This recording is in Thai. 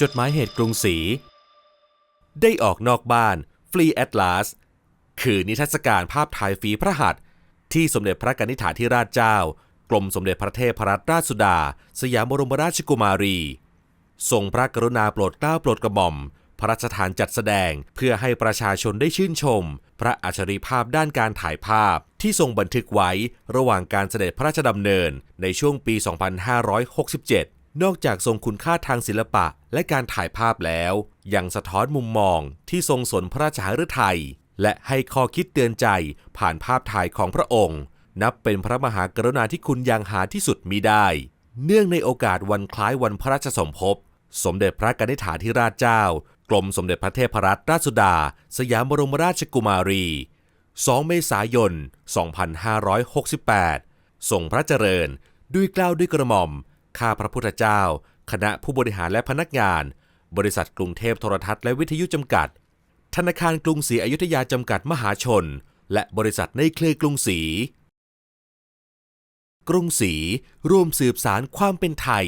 จดหมายเหตุกรุงศรี ได้ออกนอกบ้านฟรีแอตลาสคือนิทรรศการภาพถ่ายฝีพระหัตถ์ที่สมเด็จพระกนิษฐาธิราชเจ้า กรมสมเด็จพระเทพรัตนราชสุดา สยามบรมราชกุมารี ทรงพระกรุณาโปรดเกล้าโปรดกระหม่อม พระราชทานจัดแสดงเพื่อให้ประชาชนได้ชื่นชม พระอัจฉริภาพด้านการถ่ายภาพที่ทรงบันทึกไว้ระหว่างการเสด็จพระราชดำเนินในช่วงปี 2567 นอกจากทรงคุณค่าทางศิลปะและการถ่ายภาพแล้ว ยังสะท้อนมุมมองที่ทรงสนพระราชหฤทัยและให้ข้อคิดเตือนใจผ่านภาพถ่ายของพระองค์ นับเป็นพระมหากรุณาธิคุณอย่างหาที่สุดมิได้ เนื่องในโอกาสวันคล้ายวันพระราชสมภพ สมเด็จพระกนิษฐาธิราชเจ้า กรมสมเด็จพระเทพรัตนราชสุดา สยามบรมราชกุมารี 2 เมษายน 2568 ส่งพระเจริญด้วยกล้าวด้วยกระหม่อม ข้าพระพุทธเจ้า คณะผู้บริหารและพนักงาน บริษัทกรุงเทพโทรทัศน์และวิทยุจำกัด ธนาคารกรุงศรีอยุธยาจำกัดมหาชน และบริษัทในเครือกรุงศรี กรุงศรีร่วมสืบสารความเป็นไทย